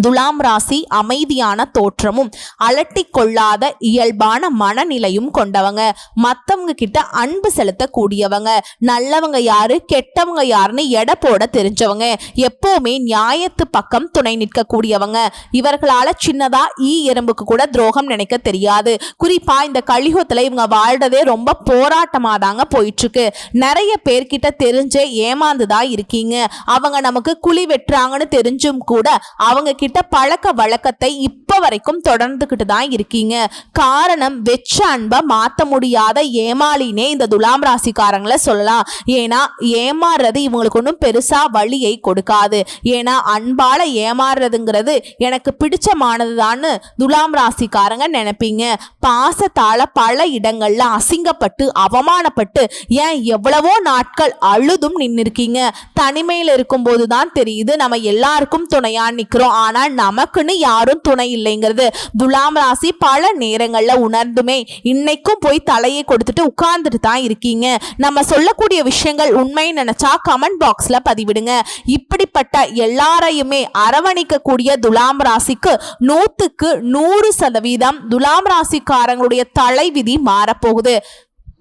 துலாம் ராசி அமைதியான தோற்றமும் அலட்டி கொள்ளாத இயல்பான மனநிலையும் கொண்டவங்க. மற்றவங்க கிட்ட அன்பு செலுத்தக்கூடியவங்க. நல்லவங்க யாரு கெட்டவங்க யாருன்னு எடை போட தெரிஞ்சவங்க. எப்பவுமே நியாயத்து பக்கம் துணை நிற்கக்கூடியவங்க. இவர்களால சின்னதா ஈ எறும்புக்கு கூட துரோகம் நினைக்க தெரியாது. குறிப்பா இந்த கலியுகத்துல இவங்க வாழ்றதே ரொம்ப போராட்டமா தாங்க போயிட்டு இருக்கு நிறைய பேர்கிட்ட தெரிஞ்சே ஏமாந்துதான் இருக்கீங்க. அவங்க நமக்கு குழி வெட்டுறாங்கன்னு தெரிஞ்சும் கூட அவங்க கிட்ட பழக்க வழக்கத்தை இப்ப வரைக்கும் தொடர்ந்துகிட்டு தான் இருக்கீங்க. காரணம் வெச்ச அன்பை மாற்ற முடியாத ஏமாளினே இந்த துலாம் ராசிக்காரங்களை சொல்லலாம். ஏன்னா ஏமாறுறது இவங்களுக்கு ஒன்றும் பெருசா வழியை கொடுக்காது. ஏன்னா அன்பால ஏமாறுறதுங்கிறது எனக்கு பிடிச்சமானதுதான்னு துலாம் ராசிக்காரங்க நினைப்பீங்க. பாசத்தால பல இடங்கள்ல அசிங்கப்பட்டு அவமானப்பட்டு ஏன் எவ்வளவோ நாட்கள் அழுதும் நின்னுருக்கீங்க. தனிமையில் இருக்கும்போது தான் தெரியுது நம்ம எல்லாருக்கும் துணையா நிக்கிறோம். ஆனால் நமக்குன்னு யாரும் துணை இல்லைங்கிறது. துலாம் ராசி பல நேரங்களில் உணர்ந்துமே இன்னைக்கும் போய் தலையை கொடுத்துட்டு உட்கார்ந்துட்டு தான் இருக்கீங்க. நம்ம சொல்லக்கூடிய விஷயங்கள் உண்மை நினைச்சா கமெண்ட் பாக்ஸில் பதிவிடுங்க. இப்படிப்பட்ட எல்லாரையுமே அரவணைக்கக்கூடிய துலாம் ராசிக்கு நூற்றுக்கு நூறு சதவீதம் துலாம் ராசிக்காரங்களுடைய தலைவிதி மாறப்போகுது.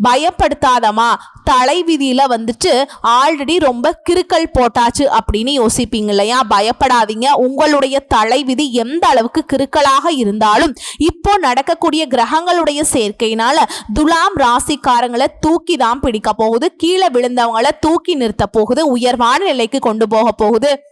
பயப்படுத்தாதமா தலைவிதியில வந்துட்டு ஆல்ரெடி ரொம்ப கிறுக்கல் போட்டாச்சு அப்படின்னு யோசிப்பீங்க இல்லையா? பயப்படாதீங்க. உங்களுடைய தலைவிதி எந்த அளவுக்கு கிறுக்கலாக இருந்தாலும் இப்போ நடக்கக்கூடிய கிரகங்களுடைய சேர்க்கையினால துலாம் ராசிக்காரங்களை தூக்கி தான் பிடிக்க போகுது. கீழே விழுந்தவங்களை தூக்கி நிறுத்த போகுது. உயர்வான நிலைக்கு கொண்டு போக போகுது.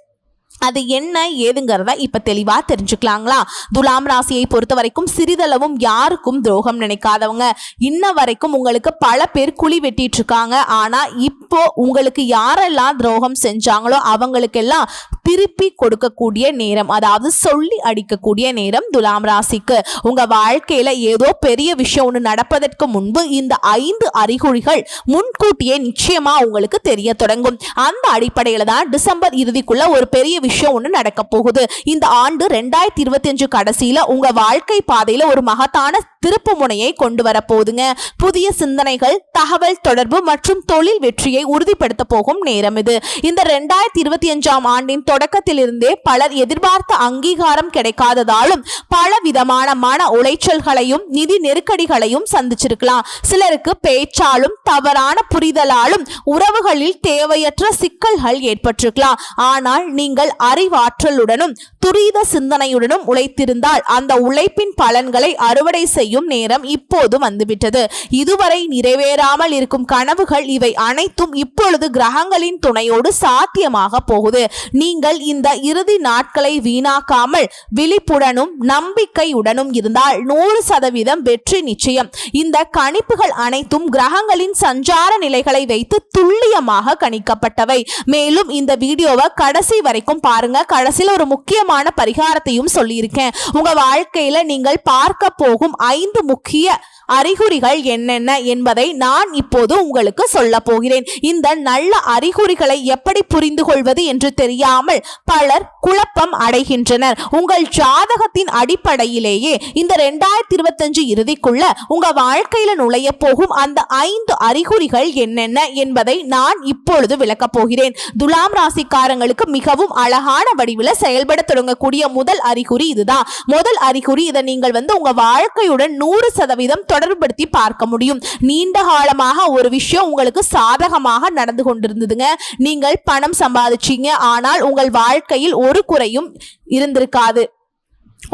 அது என்ன ஏதுங்கிறத இப்ப தெளிவா தெரிஞ்சுக்கலாங்களா? துலாம் ராசியை பொறுத்த வரைக்கும் சிறிதளவும் யாருக்கும் துரோகம் நினைக்காதவங்க. இன்ன வரைக்கும் உங்களுக்கு பல பேர் குழி வெட்டிட்டு இருக்காங்க. ஆனா இப்போ உங்களுக்கு யாரெல்லாம் துரோகம் செஞ்சாங்களோ அவங்களுக்கெல்லாம் திருப்பி கொடுக்கக்கூடிய நேரம் அதாவது சொல்லி அடிக்கக்கூடிய நேரம் துலாம் ராசிக்கு. உங்க வாழ்க்கையில ஏதோ பெரிய விஷயம் ஒன்று நடப்பதற்கு முன்பு இந்த ஐந்து அறிகுறிகள் முன்கூட்டியே நிச்சயமா உங்களுக்கு தெரிய தொடங்கும். அந்த அடிப்படையில தான் டிசம்பர் இறுதிக்குள்ள ஒரு பெரிய விஷயம் ஒன்று நடக்க போகுது. இந்த ஆண்டு ரெண்டாயிரத்தி இருபத்தி அஞ்சு கடைசியில உங்க வாழ்க்கை பாதையில ஒரு மகத்தான திருப்பு முனையை கொண்டு வர போதுங்க புதிய சிந்தனைகள் தகவல் தொடர்பு மற்றும் தொழில் வெற்றியை உறுதிப்படுத்த போகும் நேரம் இது. இந்த ரெண்டாயிரத்தி இருபத்தி அஞ்சாம் ஆண்டின் தொடக்கத்திலிருந்தே பலர் எதிர்பார்த்த அங்கீகாரம் கிடைக்காததாலும் பல விதமான மன உளைச்சல்களையும் நிதி நெருக்கடிகளையும் சந்திச்சிருக்கலாம். சிலருக்கு பேச்சாலும் தவறான புரிதலாலும் உறவுகளில் தேவையற்ற சிக்கல்கள் ஏற்பட்டிருக்கலாம். ஆனால் நீங்கள் அறிவாற்றலுடனும் துரித சிந்தனையுடனும் உழைத்திருந்தால் அந்த உழைப்பின் பலன்களை அறுவடை செய்யும் நேரம் இப்போது வந்துவிட்டது. இதுவரை நிறைவேறாமல் இருக்கும் கனவுகள் இவை அனைத்தும் இப்பொழுது கிரகங்களின் துணையோடு சாத்தியமாக போகுது. நீங்கள் இந்த இறுதி நாட்களை வீணாக்காமல் விழிப்புடனும் நம்பிக்கையுடனும் இருந்தால் நூறு சதவீதம் வெற்றி நிச்சயம். இந்த கணிப்புகள் அனைத்தும் கிரகங்களின் சஞ்சார நிலைகளை வைத்து துல்லியமாக கணிக்கப்பட்டவை. மேலும் இந்த வீடியோவை கடைசி வரைக்கும் பாருங்க. கடைசியில் ஒரு முக்கியமான பரிகாரத்தையும் சொல்லியிருக்கேன். உங்க வாழ்க்கையில நீங்கள் பார்க்க போகும் ஐந்து முக்கிய அறிகுறிகள் என்னென்ன என்பதை நான் இப்போது உங்களுக்கு சொல்ல போகிறேன். இந்த நல்ல அறிகுறிகளை எப்படி புரிந்து கொள்வது என்று தெரியாமல் பலர் குழப்பம் அடைகின்றனர். உங்கள் ஜாதகத்தின் அடிப்படையிலேயே இந்த ரெண்டாயிரத்தி இருபத்தஞ்சு இறுதிக்குள்ள உங்க வாழ்க்கையில நுழைய போகும் அந்த ஐந்து அறிகுறிகள் என்னென்ன என்பதை நான் இப்பொழுது விளக்கப் போகிறேன். துலாம் ராசிக்காரங்களுக்கு மிகவும் அழகான வடிவில் செயல்பட தொடங்கக்கூடிய முதல் அறிகுறி இதுதான். முதல் அறிகுறி இதை நீங்கள் வந்து உங்க வாழ்க்கையுடன் நூறு சதவீதம் தொடர்புபடுத்தி பார்க்க முடியும். நீண்ட காலமாக ஒரு விஷயம் உங்களுக்கு சாதகமாக நடந்து கொண்டிருந்ததுங்க. நீங்கள் பணம் சம்பாதிச்சீங்க. ஆனால் உங்கள் வாழ்க்கையில் ஒரு குறையும் இருந்திருக்காது.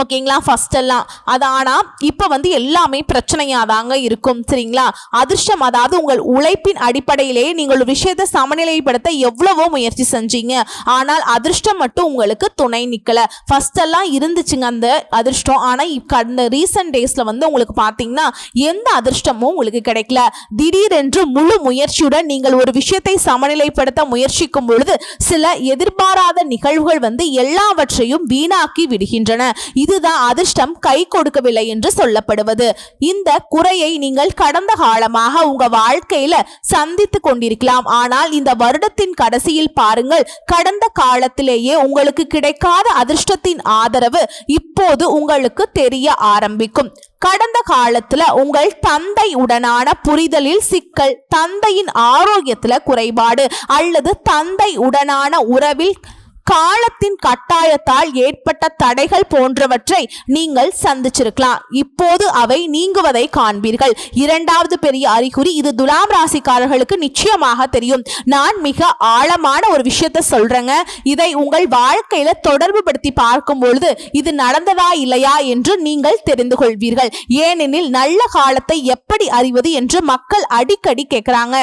ஓகேங்களா? ஃபர்ஸ்ட் எல்லாம். அது ஆனால் இப்போ வந்து எல்லாமே பிரச்சனையாக தாங்க இருக்கும். சரிங்களா? அதிர்ஷ்டம் அதாவது உங்கள் உழைப்பின் அடிப்படையிலே நீங்கள் ஒரு விஷயத்தை சமநிலைப்படுத்த எவ்வளவோ முயற்சி செஞ்சீங்க. ஆனால் அதிர்ஷ்டம் மட்டும் உங்களுக்கு துணை நிற்கல ஃபர்ஸ்ட் எல்லாம் இருந்துச்சுங்க அந்த அதிர்ஷ்டம். ஆனால் கடந்த ரீசன்ட் டேஸில் வந்து உங்களுக்கு பார்த்தீங்கன்னா எந்த அதிர்ஷ்டமும் உங்களுக்கு கிடைக்கல. திடீரென்று முழு முயற்சியுடன் நீங்கள் ஒரு விஷயத்தை சமநிலைப்படுத்த முயற்சிக்கும் பொழுது சில எதிர்பாராத நிகழ்வுகள் வந்து எல்லாவற்றையும் வீணாக்கி விடுகின்றன. இதுதான் அதிர்ஷ்டம் கை கொடுக்கவில்லை என்று சொல்லப்படுவது. இந்த குறையை நீங்கள் கடந்த காலமாக உங்க வாழ்க்கையில சந்தித்து கொண்டிருக்கலாம். ஆனால் இந்த வருடத்தின் கடைசியில் பாருங்கள் கடந்த காலத்திலேயே உங்களுக்கு கிடைக்காத அதிர்ஷ்டத்தின் ஆதரவு இப்போது உங்களுக்கு தெரிய ஆரம்பிக்கும். கடந்த காலத்துல உங்கள் தந்தை உடனான புரிதலில் சிக்கல் தந்தையின் ஆரோக்கியத்துல குறைபாடு அல்லது தந்தை உடனான உறவில் காலத்தின் கட்டாயத்தால் ஏற்பட்ட தடைகள் போன்றவற்றை நீங்கள் சந்திச்சிருக்கலாம். இப்போது அவை நீங்குவதை காண்பீர்கள். இரண்டாவது பெரிய அறிகுறி இது துலாம் ராசிக்காரர்களுக்கு நிச்சயமாக தெரியும். நான் மிக ஆழமான ஒரு விஷயத்தை சொல்றேங்க. இதை உங்கள் வாழ்க்கையில தொடர்பு படுத்தி பார்க்கும் பொழுது இது நடந்ததா இல்லையா என்று நீங்கள் தெரிந்து கொள்வீர்கள். ஏனெனில் நல்ல காலத்தை எப்படி அறிவது என்று மக்கள் அடிக்கடி கேட்குறாங்க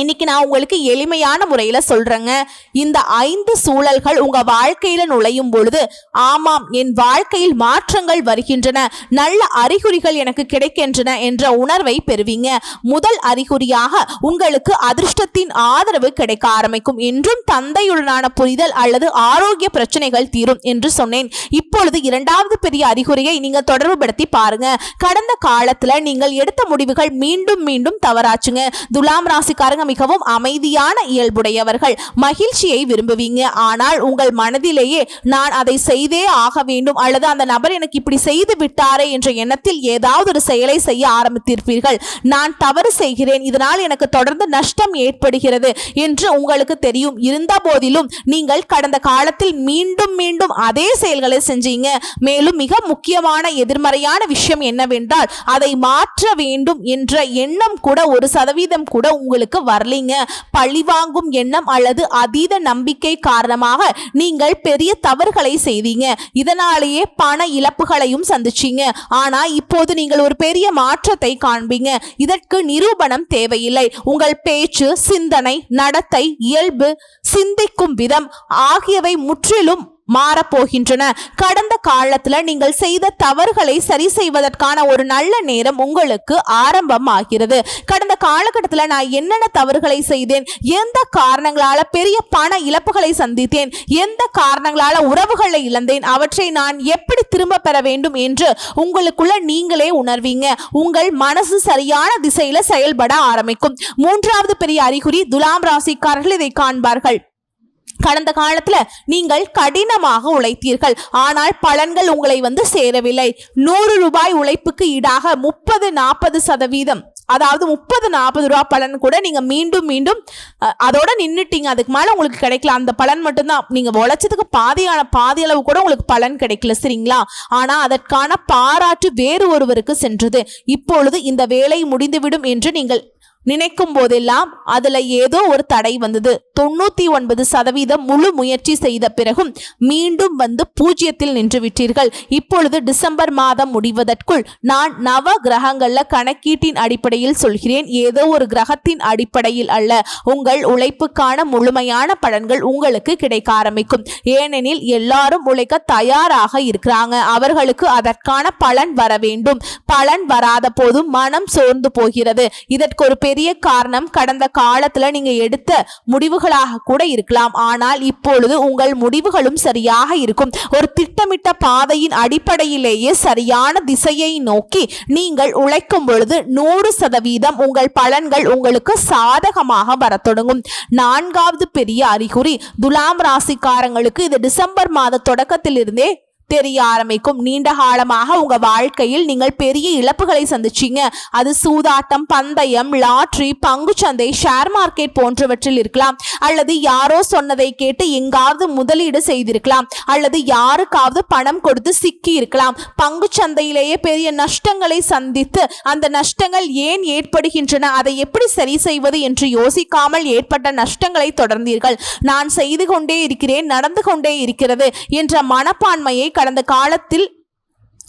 இன்னைக்கு நான் உங்களுக்கு எளிமையான முறையில் சொல்றேங்க. இந்த ஐந்து சூழல்கள் உங்க வாழ்க்கையில நுழையும் பொழுது ஆமாம் என் வாழ்க்கையில் மாற்றங்கள் வருகின்றன நல்ல அறிகுறிகள் எனக்கு கிடைக்கின்றன என்ற உணர்வை பெறுவீங்க. முதல் அறிகுறியாக உங்களுக்கு அதிர்ஷ்டத்தின் ஆதரவு கிடைக்க ஆரம்பிக்கும். என்றும் தந்தையுடனான புரிதல் அல்லது ஆரோக்கிய பிரச்சனைகள் தீரும் என்று சொன்னேன். இப்பொழுது இரண்டாவது பெரிய அறிகுறியை நீங்க தொடர்புபடுத்தி பாருங்க. கடந்த காலத்துல நீங்கள் எடுத்த முடிவுகள் மீண்டும் மீண்டும் தவறாச்சுங்க. துலாம் ராசிக்காரங்க மிகவும் அமைதியான இயல்புடையவர்கள். மகிழ்ச்சியை விரும்புவீங்க. ஆனால் உங்கள் மனதிலேயே நான் அதை செய்தே ஆக வேண்டும். அல்லது அந்த நபர் எனக்கு இப்படி செய்து விட்டாரே என்ற எண்ணத்தில் ஏதாவது ஒரு செயலை செய்ய ஆரம்பித்திருப்பீர்கள். நான் தவறு செய்கிறேன். இதனால் எனக்கு தொடர்ந்து நஷ்டம் ஏற்படுகிறது என்று உங்களுக்கு தெரியும். இருந்த போதிலும் நீங்கள் கடந்த காலத்தில் மீண்டும் மீண்டும் அதே செயல்களை செஞ்சீங்க. மேலும் மிக முக்கியமான எதிர்மறையான விஷயம் என்னவென்றால் அதை மாற்ற வேண்டும் என்ற எண்ணம் கூட ஒரு சதவீதம் கூட உங்களுக்கு வரலீங்க. பழிவாங்கும் எண்ணம் அல்லது அதீத நம்பிக்கை காரணமாக நீங்கள் பெரிய தவறுகளை செய்தீங்க. இதனாலேயே பண இழப்புகளையும் சந்திச்சீங்க. ஆனா இப்போது நீங்கள் ஒரு பெரிய மாற்றத்தை காண்பீங்க. இதற்கு நிரூபணம் தேவையில்லை. உங்கள் பேச்சு சிந்தனை நடத்தை இயல்பு சிந்திக்கும் விதம் ஆகியவை முற்றிலும் மாறப்போகின்றன. கடந்த காலத்துல நீங்கள் செய்த தவறுகளை சரி செய்வதற்கான ஒரு நல்ல நேரம் உங்களுக்கு ஆரம்பம் ஆகிறது கடந்த காலகட்டத்தில் நான் என்னென்ன தவறுகளை செய்தேன்? எந்த காரணங்களால பெரிய பண இழப்புகளை சந்தித்தேன்? எந்த காரணங்களால உறவுகளை இழந்தேன்? அவற்றை நான் எப்படி திரும்ப பெற வேண்டும் என்று உங்களுக்குள்ள நீங்களே உணர்வீங்க. உங்கள் மனசு சரியான திசையில செயல்பட ஆரம்பிக்கும். மூன்றாவது பெரிய அறிகுறி துலாம் ராசிக்காரர்கள் இதை காண்பார்கள். கடந்த காலத்துல நீங்கள் கடினமாக உழைத்தீர்கள். ஆனால் பலன்கள் உங்களை வந்து சேரவில்லை. நூறு ரூபாய் உழைப்புக்கு ஈடாக முப்பது நாற்பது சதவீதம் அதாவது முப்பது நாற்பது ரூபா பலன் கூட நீங்க மீண்டும் மீண்டும் அதோட நின்றுட்டீங்க அதுக்கு மேல உங்களுக்கு கிடைக்கல. அந்த பலன் மட்டும்தான். நீங்க உழைச்சதுக்கு பாதியான பாதி அளவு கூட உங்களுக்கு பலன் கிடைக்கல சரிங்களா? ஆனா அதற்கான பாராட்டு வேறு ஒருவருக்கு சென்றது. இப்பொழுது இந்த வேலை முடிந்துவிடும் என்று நீங்கள் நினைக்கும் போதெல்லாம் அதுல ஏதோ ஒரு தடை வந்தது. தொண்ணூத்தி ஒன்பது சதவீதம் முழு முயற்சி செய்த பிறகும் மீண்டும் வந்து பூஜ்ஜியத்தில் நின்று விட்டீர்கள். இப்பொழுது டிசம்பர் மாதம் முடிவதற்குள் நான் நவ கிரகங்கள்ல கணக்கீட்டின் அடிப்படையில் சொல்கிறேன். ஏதோ ஒரு கிரகத்தின் அடிப்படையில் அல்ல. உங்கள் உழைப்புக்கான முழுமையான பலன்கள் உங்களுக்கு கிடைக்க ஆரம்பிக்கும். ஏனெனில் எல்லாரும் உழைக்க தயாராக இருக்கிறாங்க. அவர்களுக்கு அதற்கான பலன் வர வேண்டும். பலன் வராத போதும் மனம் சோர்ந்து போகிறது. இதற்கு ஒரு பெரிய காரணம் கடந்த காலத்துல நீங்க எடுத்த முடிவுகளாக கூட இருக்கலாம். ஆனால் இப்பொழுது உங்கள் முடிவுகளும் சரியாக இருக்கும். ஒரு திட்டமிட்ட பாதையின் அடிப்படையிலேயே சரியான திசையை நோக்கி நீங்கள் உழைக்கும் பொழுது நூறு சதவீதம் உங்கள் பலன்கள் உங்களுக்கு சாதகமாக வரத் தொடங்கும். நான்காவது பெரிய அறிகுறி துலாம் ராசிக்காரங்களுக்கு இது டிசம்பர் மாத தொடக்கத்திலிருந்தே தெரிய ஆரம்பிக்கும். நீண்ட காலமாக உங்க வாழ்க்கையில் நீங்கள் பெரிய இழப்புகளை சந்திச்சீங்க. அது சூதாட்டம் பந்தயம் லாட்ரி பங்குச்சந்தை ஷேர் மார்க்கெட் போன்றவற்றில் இருக்கலாம். அல்லது யாரோ சொன்னதை கேட்டு எங்காவது முதலீடு செய்திருக்கலாம். அல்லது யாருக்காவது பணம் கொடுத்து சிக்கி இருக்கலாம். பங்குச்சந்தையிலேயே பெரிய நஷ்டங்களை சந்தித்து அந்த நஷ்டங்கள் ஏன் ஏற்படுகின்றன? அதை எப்படி சரி செய்வது என்று யோசிக்காமல் ஏற்பட்ட நஷ்டங்களை தொடர்ந்தீர்கள். நான் செய்து கொண்டே இருக்கிறேன் நடந்து கொண்டே இருக்கிறது என்ற மனப்பான்மையை கடந்த காலத்தில்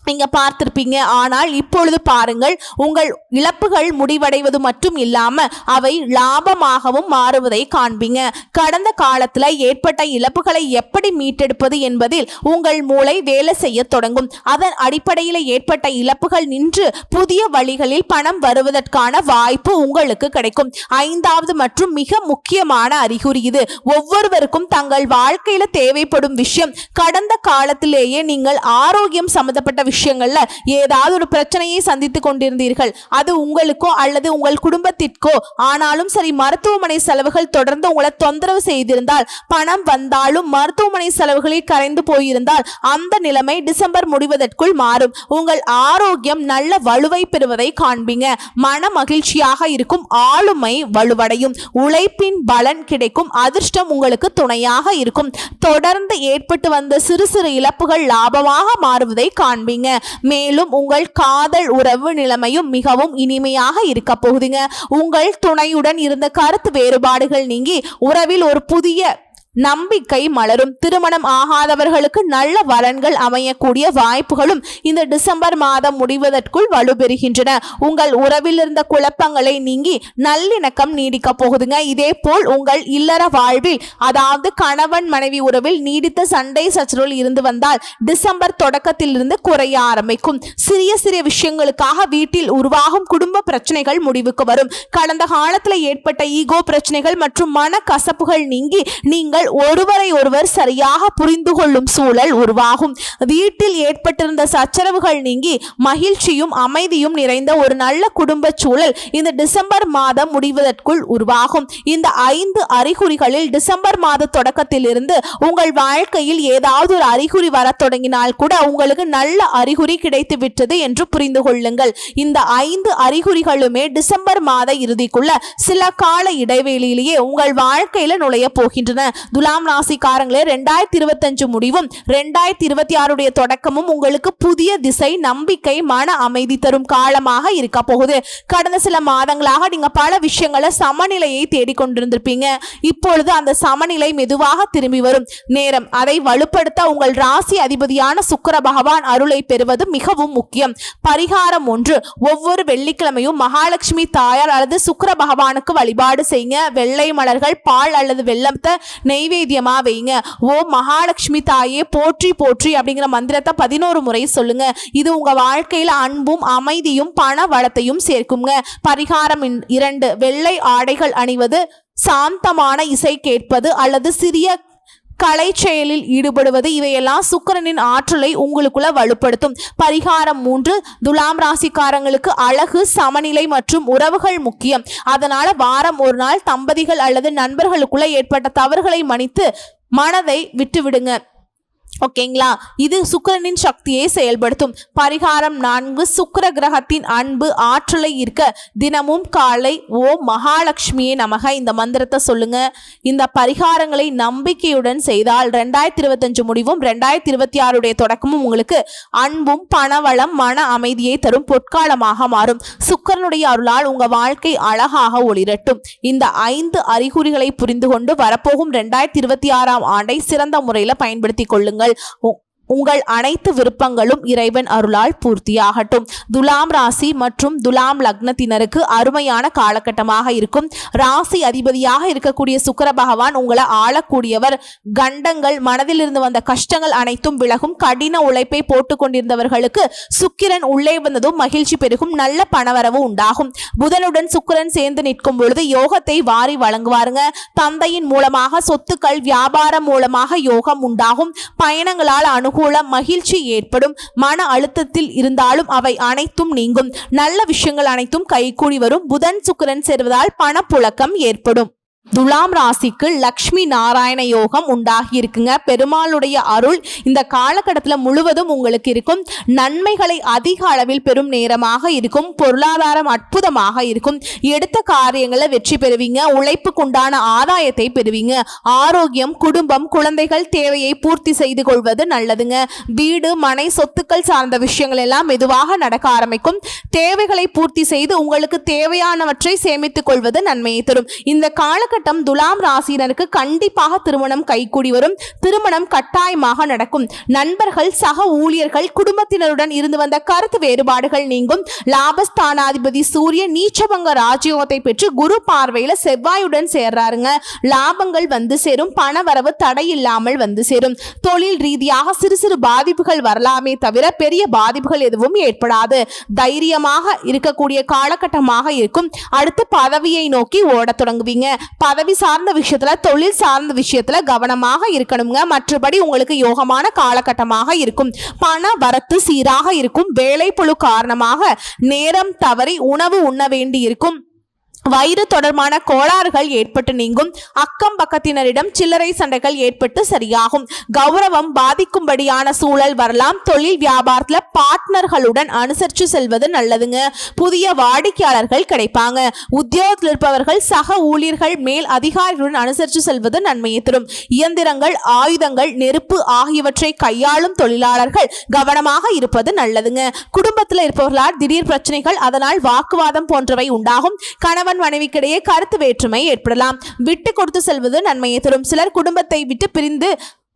நீங்கள் பார்த்திருப்பீங்க. ஆனால் இப்பொழுது பாருங்கள் உங்கள் இழப்புகள் முடிவடைவது மட்டும் இல்லாமல் அவை லாபமாகவும் மாறுவதை காண்பீங்க. கடந்த காலத்தில் ஏற்பட்ட இழப்புகளை எப்படி மீட்டெடுப்பது என்பதில் உங்கள் மூளை வேலை செய்ய தொடங்கும். அதன் அடிப்படையில் ஏற்பட்ட இழப்புகள் நின்று புதிய வழிகளில் பணம் வருவதற்கான வாய்ப்பு உங்களுக்கு கிடைக்கும். ஐந்தாவது மற்றும் மிக முக்கியமான அறிகுறி இது. ஒவ்வொருவருக்கும் தங்கள் வாழ்க்கையில் தேவைப்படும் விஷயம் கடந்த காலத்திலேயே நீங்கள் ஆரோக்கியம் சம்பந்தப்பட்ட விஷயங்கள்ல ஏதாவது ஒரு பிரச்சனையை சந்தித்து கொண்டிருந்தீர்கள். அது உங்களுக்கோ அல்லது உங்கள் குடும்பத்திற்கோ. ஆனாலும் சரி மருத்துவமனை செலவுகள் தொடர்ந்து உங்களை தொந்தரவு செய்திருந்தால் பணம் வந்தாலும் மருத்துவமனை செலவுகளில் கரைந்து போயிருந்தால் அந்த நிலைமை டிசம்பர் முடிவதற்குள் மாறும். உங்கள் ஆரோக்கியம் நல்ல வலுவை பெறுவதை காண்பீங்க. மன மகிழ்ச்சியாக இருக்கும் ஆளுமை வலுவடையும். உழைப்பின் பலன் கிடைக்கும். அதிர்ஷ்டம் உங்களுக்கு துணையாக இருக்கும். தொடர்ந்து ஏற்பட்டு வந்த சிறு சிறு இழப்புகள் லாபமாக மாறுவதை காண்பீங்க. மேலும் உங்கள் காதல் உறவு நிலைமையும் மிகவும் இனிமையாக இருக்க போகுதுங்க. உங்கள் துணையுடன் இருந்த கருத்து வேறுபாடுகள் நீங்கி உறவில் ஒரு புதிய நம்பிக்கை மலரும். திருமணம் ஆகாதவர்களுக்கு நல்ல வரன்கள் அமையக்கூடிய வாய்ப்புகளும் இந்த டிசம்பர் மாதம் முடிவதற்குள் வலுப்பெறுகின்றன உங்கள் உறவில் இருந்த குழப்பங்களை நீங்கி நல்லிணக்கம் நீடிக்க போகுதுங்க. இதே போல் உங்கள் இல்லற வாழ்வில் அதாவது கணவன் மனைவி உறவில் நீடித்த சண்டை சச்சரவுகள் இருந்து வந்தால் டிசம்பர் தொடக்கத்திலிருந்து குறைய ஆரம்பிக்கும். சிறிய சிறிய விஷயங்களுக்காக வீட்டில் உருவாகும் குடும்ப பிரச்சனைகள் முடிவுக்கு வரும். கடந்த காலத்தில் ஏற்பட்ட ஈகோ பிரச்சனைகள் மற்றும் மன கசப்புகள் நீங்கி நீங்கள் ஒருவரை ஒருவர் சரியாக புரிந்து கொள்ளும் சூழல் உருவாகும். வீட்டில் ஏற்பட்டிருந்த சச்சரவுகள் நீங்கி மகிழ்ச்சியும் அமைதியும் நிறைந்த ஒரு நல்ல குடும்ப சூழல் இந்த டிசம்பர் மாதம் முடிவதற்குள் உருவாகும். இந்த ஐந்து அறிகுறிகளில் டிசம்பர் மாத தொடக்கத்திலிருந்து உங்கள் வாழ்க்கையில் ஏதாவது ஒரு அறிகுறி வரத் தொடங்கினால் கூட உங்களுக்கு நல்ல அறிகுறி கிடைத்து விட்டது என்று புரிந்து கொள்ளுங்கள். இந்த ஐந்து அறிகுறிகளுமே டிசம்பர் மாத இறுதிக்குள்ள சில கால இடைவெளியிலேயே உங்கள் வாழ்க்கையில நுழைய போகின்றன. துலாம் ராசிக்காரங்களே ரெண்டாயிரத்தி இருபத்தஞ்சு முடிவும் ரெண்டாயிரத்தி இருபத்தி ஆறுடைய தொடக்கமும் உங்களுக்கு புதிய திசை நம்பிக்கை மன அமைதி தரும் காலமாக இருக்க போகுது. கடந்த சில மாதங்களாக நீங்க பல விஷயங்களை சமநிலையை தேடிக்கொண்டிருந்திருப்பீங்க இப்பொழுது அந்த சமநிலை மெதுவாக திரும்பி வரும். நேரம் அதை வலுப்படுத்த உங்கள் ராசி அதிபதியான சுக்கர பகவான் அருளை பெறுவது மிகவும் முக்கியம். பரிகாரம் ஒன்று ஒவ்வொரு வெள்ளிக்கிழமையும் மகாலட்சுமி தாயார் அல்லது சுக்கர பகவானுக்கு வழிபாடு செய்யுங்க. வெள்ளை மலர்கள் பால் அல்லது வெள்ளத்தை நெய்வேத்தியமாக வைங்க. ஓ மகாலட்சுமி தாயே போற்றி போற்றி அப்படிங்கிற மந்திரத்தை பதினோரு முறை சொல்லுங்க. இது உங்க வாழ்க்கையில் அன்பும் அமைதியும் பண வளத்தையும் சேர்க்குங்க. பரிகாரம் இன்- இரண்டு வெள்ளை ஆடைகள் அணிவது சாந்தமான இசை கேட்பது அல்லது சிறிய கலை செயலில் ஈடுபடுவது இவையெல்லாம் சுக்கிரனின் ஆற்றலை உங்களுக்குள்ள வலுப்படுத்தும். பரிகாரம் மூன்று துலாம் ராசிக்காரங்களுக்கு அழகு சமநிலை மற்றும் உறவுகள் முக்கியம். அதனால வாரம் ஒரு நாள் தம்பதிகள் அல்லது நண்பர்களுக்குள்ள ஏற்பட்ட தவறுகளை மன்னித்து மனதை விட்டுவிடுங்க. ஓகேங்களா? இது சுக்கிரனின் சக்தியை செயல்படுத்தும். பரிகாரம் நான்கு சுக்கிர கிரகத்தின் அன்பு ஆற்றலை ஈர்க்க. தினமும் காலை ஓ மகாலட்சுமியே நமக. இந்த மந்திரத்தை சொல்லுங்க. இந்த பரிகாரங்களை நம்பிக்கையுடன் செய்தால் ரெண்டாயிரத்தி இருபத்தஞ்சு முடிவும் ரெண்டாயிரத்தி இருபத்தி ஆறுடைய தொடக்கமும் உங்களுக்கு அன்பும் பணவளம் மன அமைதியை தரும் பொற்காலமாக மாறும். சுக்கிரனுடைய அருளால் உங்க வாழ்க்கை அழகாக ஒளிரட்டும். இந்த ஐந்து அறிகுறிகளை புரிந்து கொண்டு வரப்போகும் ரெண்டாயிரத்தி இருபத்தி ஆறாம் ஆண்டை சிறந்த முறையில் பயன்படுத்திக் கொள்ளுங்கள். உ- உங்கள் அனைத்து விருப்பங்களும் இறைவன் அருளால் பூர்த்தியாகட்டும். துலாம் ராசி மற்றும் துலாம் லக்னத்தினருக்கு அருமையான காலகட்டமாக இருக்கும். ராசி அதிபதியாக இருக்கக்கூடிய சுக்கிர பகவான் உங்களை ஆளக்கூடியவர். கண்டங்கள் மனதிலிருந்து வந்த கஷ்டங்கள் அனைத்தும் விலகும். கடின உழைப்பை போட்டுக் கொண்டிருந்தவர்களுக்கு சுக்கிரன் உள்ளே வந்ததும் மகிழ்ச்சி பெருகும். நல்ல பணவரவு உண்டாகும். புதனுடன் சுக்கிரன் சேர்ந்து நிற்கும் பொழுது யோகத்தை வாரி வழங்குவாருங்க. தந்தையின் மூலமாக சொத்துக்கள் வியாபாரம் மூலமாக யோகம் உண்டாகும். பயணங்களால் அனுகூலம் மகிழ்ச்சி ஏற்படும். மன அழுத்தத்தில் இருந்தாலும் அவை அனைத்தும் நீங்கும். நல்ல விஷயங்கள் அனைத்தும் கைகூடி வரும். புதன் சுக்கிரன் சேர்வதால் பணப்புழக்கம் ஏற்படும். துலாம் ராசிக்கு லக்ஷ்மி நாராயண யோகம் உண்டாகி இருக்குங்க பெருமாளுடைய அருள் இந்த காலகட்டத்தில் முழுவதும் உங்களுக்கு இருக்கும். நன்மைகளை அதிக அளவில் பெறும் நேரமாக இருக்கும். பொருளாதாரம் அற்புதமாக இருக்கும். எடுத்த காரியங்களை வெற்றி பெறுவீங்க. உழைப்புக்குண்டான ஆதாயத்தை பெறுவீங்க. ஆரோக்கியம் குடும்பம் குழந்தைகள் தேவையை பூர்த்தி செய்து கொள்வது நல்லதுங்க. வீடு மனை சொத்துக்கள் சார்ந்த விஷயங்கள் எல்லாம் மெதுவாக நடக்க ஆரம்பிக்கும். தேவைகளை பூர்த்தி செய்து உங்களுக்கு தேவையானவற்றை சேமித்துக் கொள்வது நன்மையை தரும். இந்த காலகட்டத்தில் காலகட்டம் துலாம் ராசியினருக்கு கண்டிப்பாக திருமணம் கைகூடி வரும். திருமணம் கட்டாயமாக நடக்கும். நண்பர்கள் சக ஊழியர்கள் குடும்பத்தினருடன் இருந்து வந்த கருத்து வேறுபாடுகள் நீங்கும். லாபஸ்தானாதிபதி சூரிய நீச்சபங்க ராஜயோகத்தை பெற்று குரு பார்வையில செவ்வாயுடன் சேர்றாருங்க. லாபங்கள் வந்து சேரும். பணவரவு தடையில்லாமல் வந்து சேரும். தொழில் ரீதியாக சிறு சிறு பாதிப்புகள் வரலாமே தவிர பெரிய பாதிப்புகள் எதுவும் ஏற்படாது. தைரியமாக இருக்கக்கூடிய காலகட்டமாக இருக்கும். அடுத்து பதவியை நோக்கி ஓடத் தொடங்குவீங்க. பதவி சார்ந்த விஷயத்துல தொழில் சார்ந்த விஷயத்துல கவனமாக இருக்கணுங்க. மற்றபடி உங்களுக்கு யோகமான காலகட்டமாக இருக்கும். பண வரத்து சீராக இருக்கும். வேலைப்புழு காரணமாக நேரம் தவறி உணவு உண்ண வேண்டி இருக்கும் வயிறு தொடர்பான கோளாறுகள் ஏற்பட்டு நீங்கும். அக்கம் பக்கத்தினரிடம் சில்லறை சண்டைகள் ஏற்பட்டு சரியாகும். கௌரவம் பாதிக்கும்படியான சூழல் வரலாம். தொழில் வியாபாரத்தில் பார்ட்னர்களுடன் அனுசரித்து செல்வது நல்லதுங்க. புதிய வாடிக்கையாளர்கள் கிடைப்பாங்க. உத்தியோகத்தில் இருப்பவர்கள் சக ஊழியர்கள் மேல் அதிகாரிகளுடன் அனுசரித்து செல்வது நன்மையை தரும். இயந்திரங்கள் ஆயுதங்கள் நெருப்பு ஆகியவற்றை கையாளும் தொழிலாளர்கள் கவனமாக இருப்பது நல்லதுங்க. குடும்பத்தில் இருப்பவர்களால் திடீர் பிரச்சனைகள் அதனால் வாக்குவாதம் போன்றவை உண்டாகும். கணவன் மனைவிக்கிடையே கருத்து வேற்றுமை ஏற்படலாம். விட்டு கொடுத்து செல்வது நன்மையை தரும். சிலர் குடும்பத்தை விட்டு பிரிந்து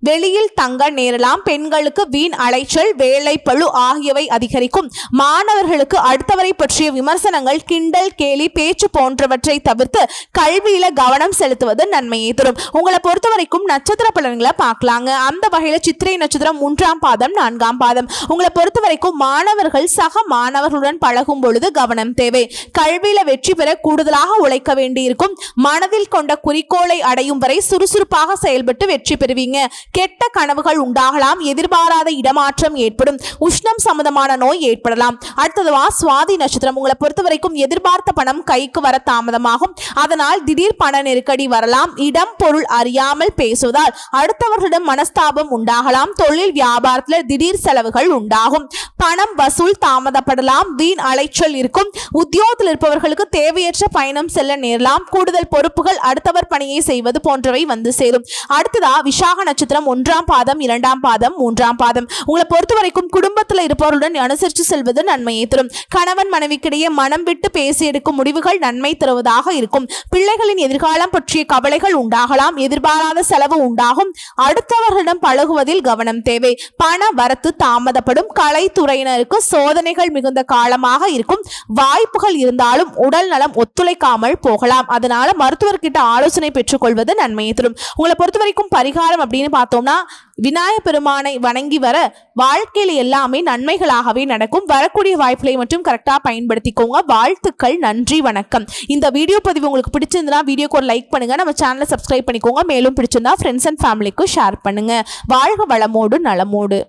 வெளியில் தங்க நேரலாம் பெண்களுக்கு வீண் அலைச்சல் வேலை பழு ஆகியவை அதிகரிக்கும். மாணவர்களுக்கு அடுத்தவரை பற்றிய விமர்சனங்கள் கிண்டல் கேலி பேச்சு போன்றவற்றை தவிர்த்து கல்வியில கவனம் செலுத்துவது நன்மையை தரும். உங்களை பொறுத்த வரைக்கும் நட்சத்திர பலன்களை பார்க்கலாங்க. அந்த வகையில சித்திரை நட்சத்திரம் மூன்றாம் பாதம் நான்காம் பாதம். உங்களை பொறுத்த வரைக்கும் மாணவர்கள் சக மாணவர்களுடன் பழகும் பொழுது கவனம் தேவை. கல்வியில வெற்றி பெற கூடுதலாக உழைக்க வேண்டியிருக்கும். மனதில் கொண்ட குறிக்கோளை அடையும் வரை சுறுசுறுப்பாக செயல்பட்டு வெற்றி பெறுவீங்க. கெட்ட கனவுகள் உண்டாகலாம் எதிர்பாராத இடமாற்றம் ஏற்படும் உஷ்ணம் சம்பந்தமான நோய் ஏற்படலாம். அடுத்ததுவா சுவாதி நட்சத்திரம். உங்களை பொறுத்த வரைக்கும் எதிர்பார்த்த பணம் கைக்கு வர தாமதமாகும். அதனால் திடீர் பண நெருக்கடி வரலாம். இடம் பொருள் அறியாமல் பேசுவதால் அடுத்தவர்களிடம் மனஸ்தாபம் உண்டாகலாம். தொழில் வியாபாரத்தில் திடீர் செலவுகள் உண்டாகும். பணம் வசூல் தாமதப்படலாம். வீண் அலைச்சல் இருக்கும். உத்தியோகத்தில் இருப்பவர்களுக்கு தேவையற்ற பயணம் செல்ல நேரலாம். கூடுதல் பொறுப்புகள் அடுத்தவர் பணியை செய்வது போன்றவை வந்து சேரும். அடுத்ததா விசாக நட்சத்திரம். பாதம் ஒன்றாம் பாதம் இரண்டாம் பாதம் மூன்றாம் பாதம். உங்களை பொறுத்த வரைக்கும் குடும்பத்தில் இருப்பவர்களுடன் அனுசரித்து செல்வது நன்மையை தரும். கணவன் மனைவிக்கிடையே மனம் விட்டு பேசி எடுக்கும் முடிவுகள் நன்மை தருவதாக இருக்கும். பிள்ளைகளின் எதிர்காலம் பற்றிய கவலைகள் உண்டாகலாம். எதிர்பாராத செலவு உண்டாகும். அடுத்தவர்களிடம் பழகுவதில் கவனம் தேவை. பண வரத்து தாமதப்படும். கலைத்துறையினருக்கு சோதனைகள் மிகுந்த காலமாக இருக்கும். வாய்ப்புகள் இருந்தாலும் உடல் நலம் ஒத்துழைக்காமல் போகலாம். அதனால மருத்துவர்கிட்ட ஆலோசனை பெற்றுக்கொள்வது நன்மையை தரும். உங்களை பொறுத்த வரைக்கும் பரிகாரம் அப்படின்னு பார்த்தோம்னா விநாயக பெருமானை வணங்கி வர வாழ்க்கையில் எல்லாமே நன்மைகளாகவே நடக்கும். வரக்கூடிய வாய்ப்புகளை மட்டும் கரெக்டாக பயன்படுத்திக்கோங்க. வாழ்த்துக்கள் நன்றி வணக்கம். இந்த வீடியோ பதிவு உங்களுக்கு பிடிச்சிருந்தா வீடியோக்கு ஒரு லைக் பண்ணுங்க. நம்ம சேனலை சப்ஸ்கிரைப் பண்ணிக்கோங்க. மேலும் பிடிச்சிருந்தா ஃப்ரெண்ட்ஸ் அண்ட் ஃபேமிலிக்கும் ஷேர் பண்ணுங்க. வாழ்க வளமோடு நலமோடு.